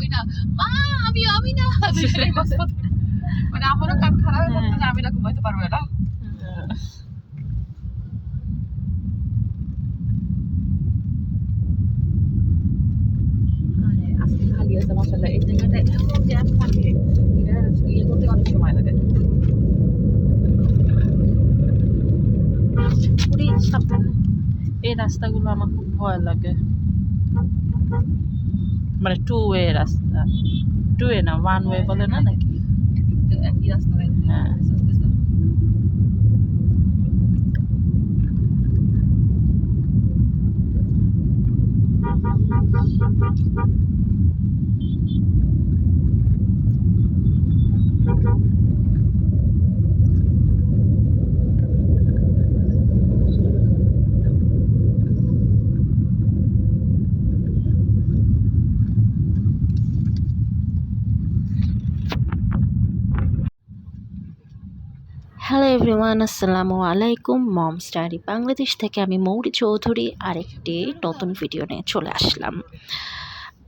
আমি না। মা আমি আমি না। মানে আমারও কান খারাপ হয়ে যে আমি না ঘুমাইতে পারবে না খালি আছে মাসাল্লাহ এই জায়গাটা এত জ্যাম থাকে এটা ইয়ে করতে অনেক সময় লাগে। এই রাস্তাগুলো আমার খুব ভয় লাগে। মানে টু ওয়ে রাস্তা টু ওয়ে না ওয়ান ওয়ে বলে না নাকি একই রাস্তা হ্যাঁ। আস্তে আস্তে এভরিওয়ান আসসালামু আলাইকুম। মম স্টাডি বাংলাদেশ থেকে আমি মৌরি চৌধুরী আরেকটি নতুন ভিডিও নিয়ে চলে আসলাম।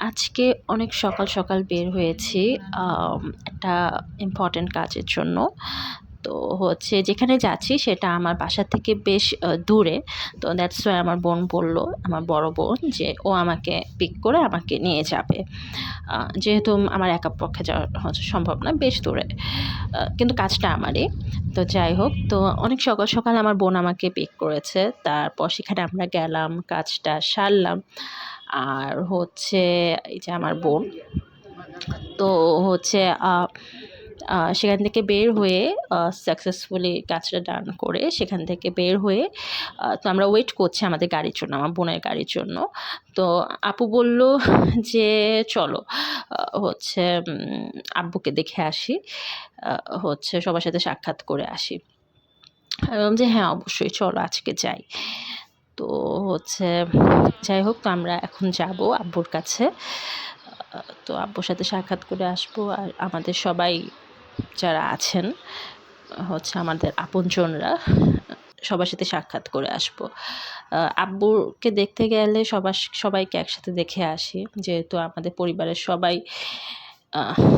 আজকে অনেক সকাল সকাল বের হয়েছি একটা ইম্পর্টেন্ট কাজের জন্য। তো হচ্ছে যেখানে যাচ্ছি সেটা আমার বাসা থেকে বেশ দূরে। তো দ্যাটস ওয়াই আমার বোন বলল, আমার বড় বোন, যে ও আমাকে পিক করে আমাকে নিয়ে যাবে। যেহেতু আমার একা পক্ষে যাওয়া হচ্ছে সম্ভব না, বেশ দূরে। কিন্তু কাজটা আমারই। তো যাই হোক, তো অনেক সকাল সকাল আমার বোন আমাকে পিক করেছে। তারপর সেখানে আমরা গেলাম, কাজটা সারলাম। আর হচ্ছে এই যে আমার বোন, তো হচ্ছে সেখান থেকে বের হয়ে সাকসেসফুলি কাজটা ডান করে সেখান থেকে বের হয়ে তো আমরা ওয়েট করছি আমাদের গাড়ির জন্য, আমার বোনের গাড়ির জন্য। তো আপু বলল যে, চলো হচ্ছে আব্বুকে দেখে আসি হচ্ছে সবার সাথে সাক্ষাৎ করে আসি। বললাম যে হ্যাঁ অবশ্যই, চলো, আজকে যাই। তো হচ্ছে, যাই হোক, তো আমরা এখন যাব আব্বুর কাছে। তো আব্বুর সাথে সাক্ষাৎ করে আসব, আর আমাদের সবাই যারা আছেন, হচ্ছে আমাদের আপনজনরা, সবার সাথে সাক্ষাৎ করে আসব। আব্বুকে দেখতে গেলে সবার, সবাইকে একসাথে দেখে আসি, যেহেতু আমাদের পরিবারের সবাই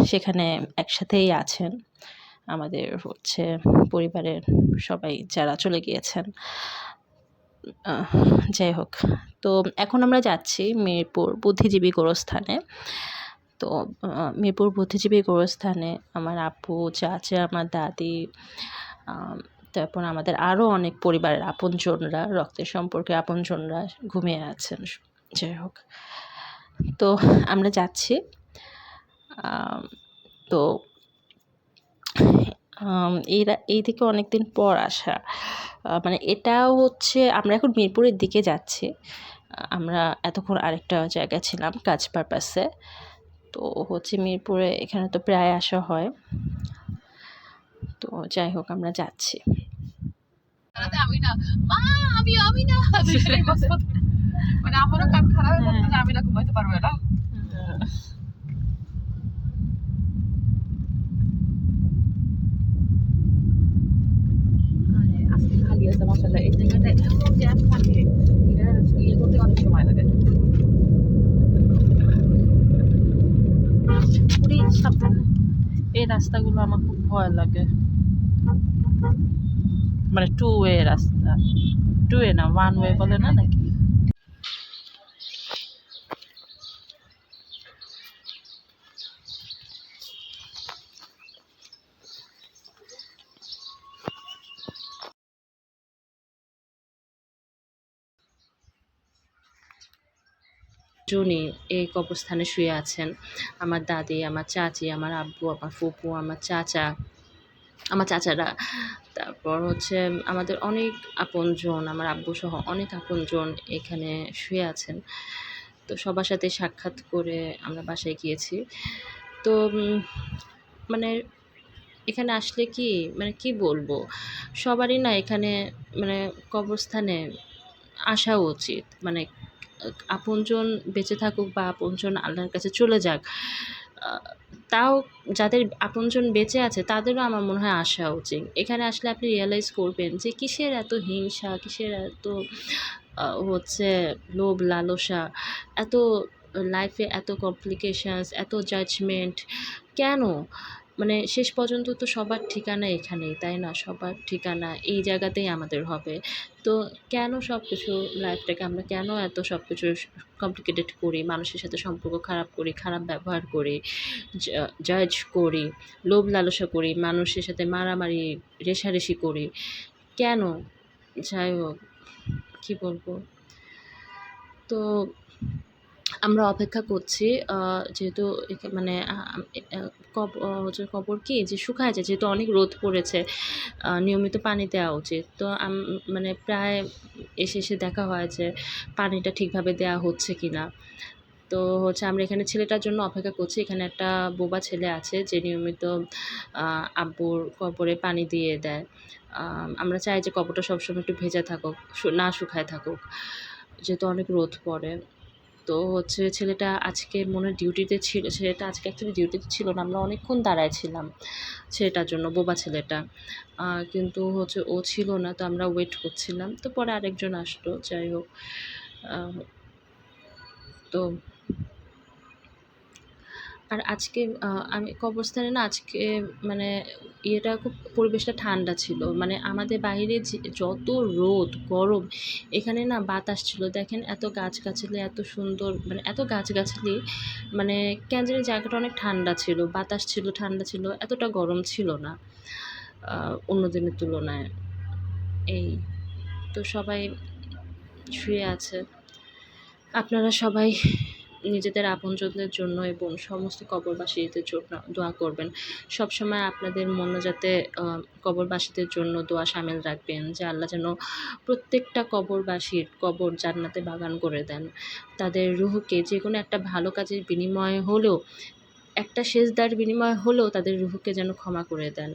সেখানে একসাথেই আছেন। আমাদের হচ্ছে পরিবারের সবাই যারা চলে গিয়েছেন। যাই হোক। তো এখন আমরা যাচ্ছি মিরপুর বুদ্ধিজীবী গোরস্থানে। তো মিরপুর বুদ্ধিজীবী গোরস্থানে আমার আপু চাচা আমার দাদি তারপর আমাদের আরও অনেক পরিবারের আপনজনরা রক্তের সম্পর্কে আপনজনরা ঘুমিয়ে আছেন। যাই হোক। তো আমরা যাচ্ছি। তো আম, এই দিকে অনেক দিন পর আসা। মানে এটাও হচ্ছে আমরা এখন মিরপুরের দিকে যাচ্ছি। আমরা এতক্ষণ আরেকটা জায়গা ছিলাম কাজ পারপাসে তো হচ্ছে মিরপুরে এখানে তো প্রায় আসা হয়। তো যাই হোক আমরা যাচ্ছি। আমি না মা আমি আমি না। মানে আমারও কান খারাপ হয়ে আমি না ঘুমাইতে পারবে না। আজকে খালি আছে মাসাল্লাহ এই জায়গাটা এত জ্যাম থাকে এটা ইয়ে করতে অনেক সময় লাগে পুরি সাবধানে এই রাস্তাগুলো আমার খুব ভয় লাগে। মানে টু ওয়ে রাস্তা। টু ওয়ে না ওয়ান ওয়ে বলে না নাকি? জুনি এই কবরস্থানে শুয়ে আছেন। আমার দাদি, আমার চাচি, আমার আব্বু, আমার ফুপু, আমার চাচা, আমার চাচারা। তারপর হচ্ছে আমাদের অনেক আপনজন, আমার আব্বু সহ অনেক আপনজন এখানে শুয়ে আছেন। তো সবার সাথে সাক্ষাৎ করে আমরা বাসায় গিয়েছি। তো মানে এখানে আসলে কি মানে কি বলব? সবারই না এখানে মানে কবরস্থানে আসা উচিত। মানে আপনজন বেঁচে থাকুক বা আপনজন আল্লাহর কাছে চলে যাক তাও যাদের আপনজন বেঁচে আছে তাদেরও আমার মনে হয় আসা উচিত। এখানে আসলে আপনি রিয়েলাইজ করবেন যে কিসের এত হিংসা, কিসের এত হচ্ছে লোভ, লালসা, এত লাইফে এত কমপ্লিকেশানস এত জাজমেন্ট কেন? মানে শেষ পর্যন্ত তো সবার ঠিকানা এখানেই, তাই না? সবার ঠিকানা এই জায়গাতেই আমাদের হবে। তো কেন সব কিছু লাইফটাকে আমরা কেন এত সব কিছু কমপ্লিকেটেড করি, মানুষের সাথে সম্পর্ক খারাপ করি, খারাপ ব্যবহার করি জাজ করি, লোভ লালসা করি, মানুষের সাথে মারামারি রেষারেষি করি, কেন? যাই হোক, কী বলব? তো আমরা অপেক্ষা করছি যেহেতু মানে কব হচ্ছে কবর কি? যে শুকায় যায়, যেহেতু অনেক রোদ পড়েছে নিয়মিত পানি দেওয়া উচিত। তো মানে প্রায় এসে এসে দেখা হয় যে পানিটা ঠিকভাবে দেওয়া হচ্ছে কি না তো হচ্ছে আমরা এখানে ছেলেটার জন্য অপেক্ষা করছি। এখানে একটা বোবা ছেলে আছে, যে নিয়মিত আব্বুর কবরে পানি দিয়ে দেয়। আমরা চাই যে কবরটা সবসময় একটু ভেজা থাকুক না শুকায় থাকুক, যেহেতু অনেক রোদ পড়ে। তো হচ্ছে ছেলেটা আজকে মনে ডিউটিতে ছিল, ছেলেটা আজকে অ্যাকচুয়ালি ডিউটিতে ছিল না, আমরা অনেকক্ষণ দাঁড়ায় ছিলাম ছেলেটার জন্য, বোবা ছেলেটা। কিন্তু হচ্ছে ও ছিল না, তো আমরা ওয়েট করছিলাম। তো পরে আরেকজন আসলো, যাই হোক তো আর আজকে আমি কবরস্থানে না আজকে মানে ইয়েটা খুব পরিবেশটা ঠান্ডা ছিল। মানে আমাদের বাইরে যত রোদ, গরম, এখানে না বাতাস ছিল। দেখেন এত গাছগাছালি, এত সুন্দর মানে এত গাছগাছালি মানে কেন জানি জায়গাটা অনেক ঠান্ডা ছিল। বাতাস ছিল, ঠান্ডা ছিল, এতটা গরম ছিল না অন্য দিনের তুলনায়। এই, তো সবাই শুয়ে আছে। আপনারা সবাই নিজেদের আপনজনদের জন্য এবং সমস্ত কবরবাসীদের জন্য দোয়া করবেন। সবসময় আপনাদের মনে যাতে কবরবাসীদের জন্য দোয়া সামিল রাখবেন, যে আল্লাহ যেন প্রত্যেকটা কবরবাসীর কবর জান্নাতে বাগান করে দেন। তাদের রুহকে যে কোনো একটা ভালো কাজের বিনিময়ে হলেও, একটা সেজদার বিনিময় হলেও তাদের রুহকে যেন ক্ষমা করে দেন।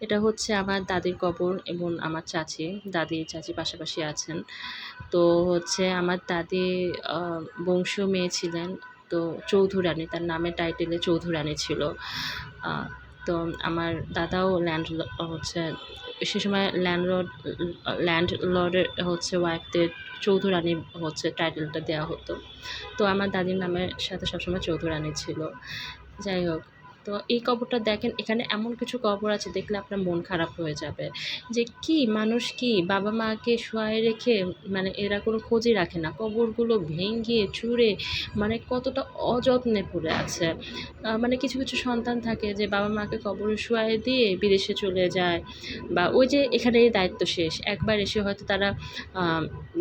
এটা হচ্ছে আমার দাদির কবর এবং আমার চাচি। দাদি, চাচি পাশাপাশি আছেন। তো হচ্ছে আমার দাদি বংশীয় মেয়ে ছিলেন। তো চৌধুরানী, তার নামে টাইটেলে চৌধুরানী ছিল। তো আমার দাদাও ল্যান্ড হচ্ছে সে সময় ল্যান্ডলর্ড ল্যান্ড লর্ডের হচ্ছে ওয়াইফদের চৌধুরানী হচ্ছে টাইটেলটা দেওয়া হতো। তো আমার দাদির নামের সাথে সবসময় চৌধুরানী ছিল। যাই হোক তো এই কবরটা দেখেন, এখানে এমন কিছু কবর আছে, দেখলে আপনার মন খারাপ হয়ে যাবে। যে কি মানুষ কি? বাবা মাকে শোয়ায় রেখে মানে এরা কোনো খোঁজই রাখে না। কবরগুলো ভেঙে, চুরে মানে কতটা অযত্নে পড়ে আছে। মানে কিছু কিছু সন্তান থাকে যে বাবা মাকে কবরে শোয়ায় দিয়ে বিদেশে চলে যায়, বা ওই যে এখানে দায়িত্ব শেষ। একবার এসে হয়তো তারা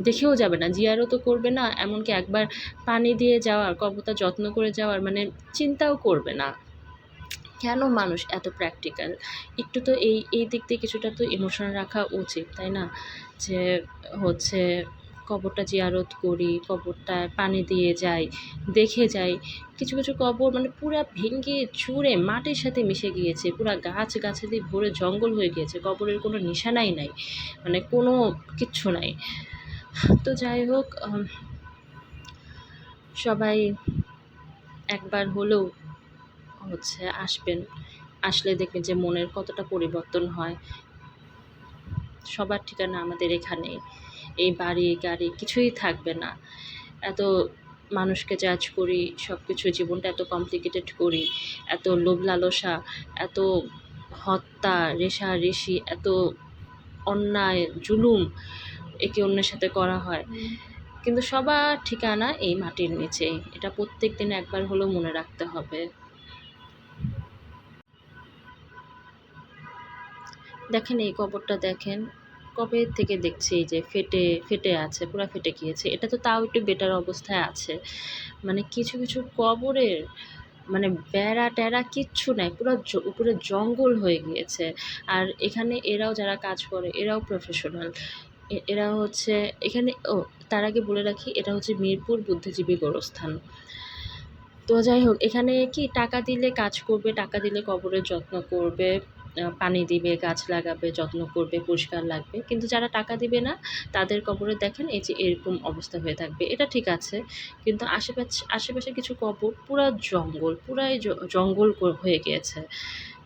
দেখেও যাবে না, জিয়ারও তো করবে না, এমনকি একবার পানি দিয়ে যাওয়ার, কবরটা যত্ন করে যাওয়ার মানে চিন্তাও করবে না। কেন মানুষ এত প্র্যাকটিক্যাল একটু তো এই এই দিক দিয়ে কিছুটা তো ইমোশন রাখা উচিত, তাই না? যে হচ্ছে কবরটা জিয়ারত করি কবরটায় পানি দিয়ে যাই, দেখে যাই। কিছু কিছু কবর মানে পুরা ভেঙে চুরে মাটির সাথে মিশে গিয়েছে, পুরা গাছ গাছালি ভরে জঙ্গল হয়ে গিয়েছে, কবরের কোনো নিশানাই নাই মানে কোনো কিচ্ছু নাই। তো যাই হোক সবাই একবার হলেও হচ্ছে আসবেন, আসলে দেখবেন যে মনের কতটা পরিবর্তন হয়। সবার ঠিকানা আমাদের এখানে, এই বাড়ি, গাড়ি কিছুই থাকবে না। এত মানুষকে জাজ করি সব কিছু জীবনটা এত কমপ্লিকেটেড করি, এত লোভ লালসা, এত হত্যা রেষারেষি এত অন্যায়, জুলুম একে অন্যের সাথে করা হয়। কিন্তু সবার ঠিকানা এই মাটির নিচে এটা প্রত্যেক দিন একবার হলেও মনে রাখতে হবে। দেখেন এই কবরটা দেখেন, কবে থেকে দেখছি যে ফেটে ফেটে আছে, পুরো ফেটে গিয়েছে। এটা তো তাও একটু বেটার অবস্থায় আছে। মানে কিছু কিছু কবরের মানে বেড়া টেরা কিচ্ছু নাই, পুরো উপরে জঙ্গল হয়ে গিয়েছে। আর এখানে এরাও যারা কাজ করে, এরাও প্রফেশনাল এরা হচ্ছে, এখানে, ও, তার আগে বলে রাখি, এটা হচ্ছে মিরপুর বুদ্ধিজীবী গোরস্থান। তো যাই হোক, এখানে কি টাকা দিলে কাজ করবে, টাকা দিলে কবরের যত্ন করবে? পানি দিবে, গাছ লাগাবে, যত্ন করবে, পরিষ্কার লাগবে। কিন্তু যারা টাকা দিবে না, তাদের কবরে দেখেন এই যে এরকম অবস্থা হয়ে থাকবে। এটা ঠিক আছে, কিন্তু আশেপাশে আশেপাশে কিছু কবর পুরা জঙ্গল, পুরাই জঙ্গল হয়ে গিয়েছে।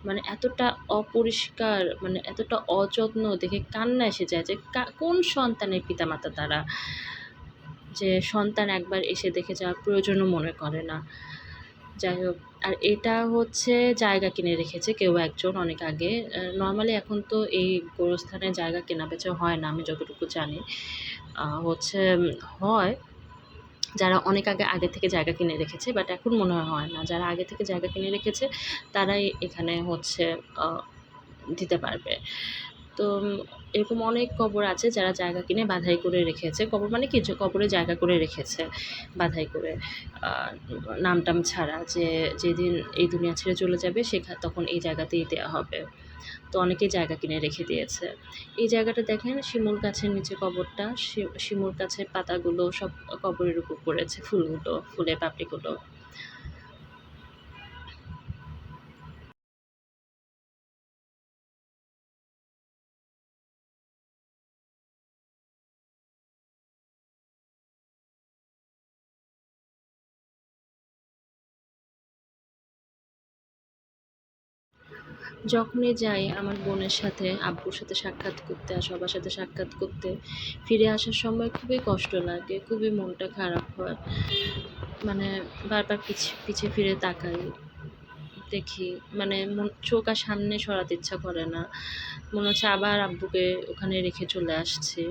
মানে এতটা অপরিষ্কার মানে এতটা অযত্ন, দেখে কান্না এসে যায় যে কোন সন্তানের পিতামাতা তারা? যে সন্তান একবার এসে দেখে যাওয়ার প্রয়োজনও মনে করে না। যাই হোক আর এটা হচ্ছে জায়গা কিনে রেখেছে কেউ একজন অনেক আগে। নর্মালি এখন তো এই গোরস্থানে জায়গা কেনা বেচা হয় না, আমি যতটুকু জানি। হচ্ছে হয় যারা অনেক আগে আগে থেকে জায়গা কিনে রেখেছে বাট এখন মনে হয় হয় না। যারা আগে থেকে জায়গা কিনে রেখেছে, তারাই এখানে হচ্ছে দিতে পারবে। তো এরকম অনেক কবর আছে যারা জায়গা কিনে বাধাই করে রেখেছে। কবর মানে কিছু কবরে জায়গা করে রেখেছে বাধাই করে। নাম টাম ছাড়া যে যেদিন এই দুনিয়া ছেড়ে চলে যাবে সেখা, তখন এই জায়গাতেই দেওয়া হবে। তো অনেকে জায়গা কিনে রেখে দিয়েছে। এই জায়গাটা দেখেন শিমুল গাছের নিচে কবরটা। শিমুল গাছের পাতাগুলো সব কবরের উপর পড়েছে, ফুলগুলো, ফুলের পাপড়িগুলো। যখনই যাই আমার বোনের সাথে, আব্বুর সাথে সাক্ষাৎ করতে আর সবার সাথে সাক্ষাৎ করতে, ফিরে আসার সময় খুবই কষ্ট লাগে, খুবই মনটা খারাপ হয়। মানে বারবার পিছিয়ে পিছিয়ে ফিরে তাকাই, দেখি মানে চোখ আর সামনে সরাতে ইচ্ছা করে না। মনে হচ্ছে আবার আব্বুকে ওখানে রেখে চলে আসছি।